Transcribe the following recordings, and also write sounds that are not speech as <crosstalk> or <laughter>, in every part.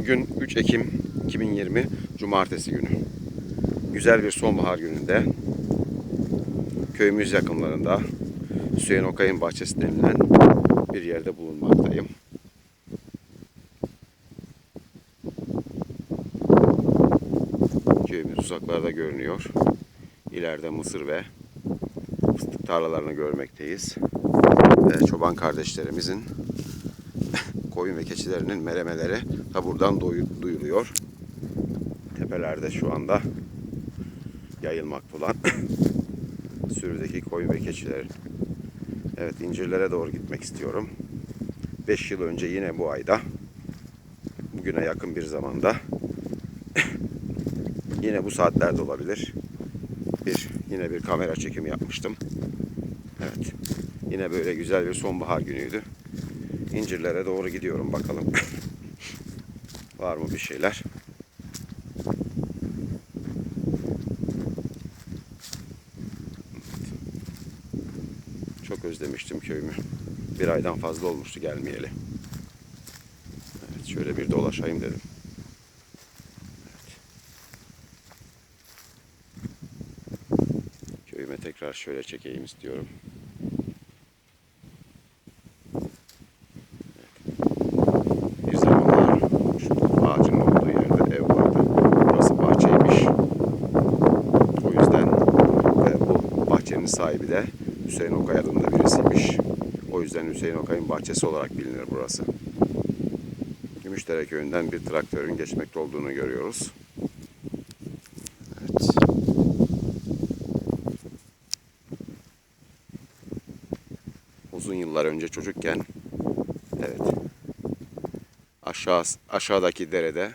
Bugün 3 Ekim 2020 Cumartesi günü. Güzel bir sonbahar gününde köyümüz yakınlarında Hüseyin Okay'ın bahçesi denilen bir yerde bulunmaktayım. Köyümüz uzaklarda görünüyor. İleride mısır ve fıstık tarlalarını görmekteyiz. Ve çoban kardeşlerimizin koyun ve keçilerinin meremeleri da buradan duyuluyor. Tepelerde şu anda yayılmakta olan <coughs> sürüdeki koyun ve keçiler. Evet incirlere doğru gitmek istiyorum. 5 yıl önce yine bu ayda bugüne yakın bir zamanda <coughs> yine bu saatlerde olabilir. Bir yine bir kamera çekimi yapmıştım. Evet. Yine böyle güzel bir sonbahar günüydü. İncirlere doğru gidiyorum bakalım. <laughs> Var mı bir şeyler? Çok özlemiştim köyümü. Bir aydan fazla olmuştu gelmeyeli. Evet, şöyle bir dolaşayım dedim. Evet. Köyüme tekrar şöyle çekeyim istiyorum. Bir zamanlar şu ağacın olduğu yerde ev vardı. Burası bahçeymiş. O yüzden ve bu bahçenin sahibi de Hüseyin Okay adında birisiymiş. O yüzden Hüseyin Okay'ın bahçesi olarak bilinir burası. Gümüşdere köyünden bir traktörün geçmekte olduğunu görüyoruz. Evet. Uzun yıllar önce çocukken evet aşağı aşağıdaki derede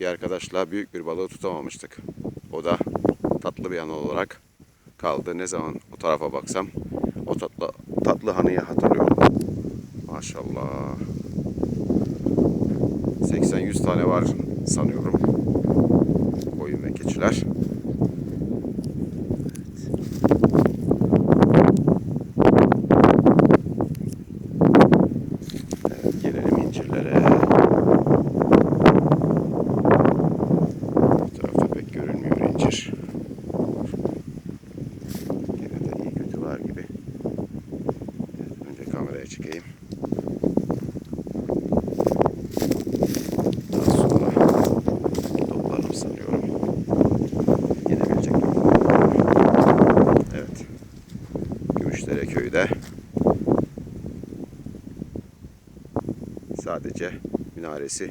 bir arkadaşla büyük bir balığı tutamamıştık. O da tatlı bir an olarak kaldı. Ne zaman o tarafa baksam o tatlı tatlı hanıyı hatırlıyorum. Maşallah. 80-100 tane var sanıyorum. Koyun ve keçiler. Evet, gelelim incirlere. Bu tarafta pek görünmüyor incir. Gene de iyi kötü var gibi. Evet, kameraya çekeyim. Daha sonra toplarım sanıyorum. Yenebilecek Evet. Gümüşdere köyde sadece minaresi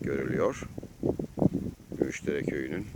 görülüyor. Gümüşdere köyünün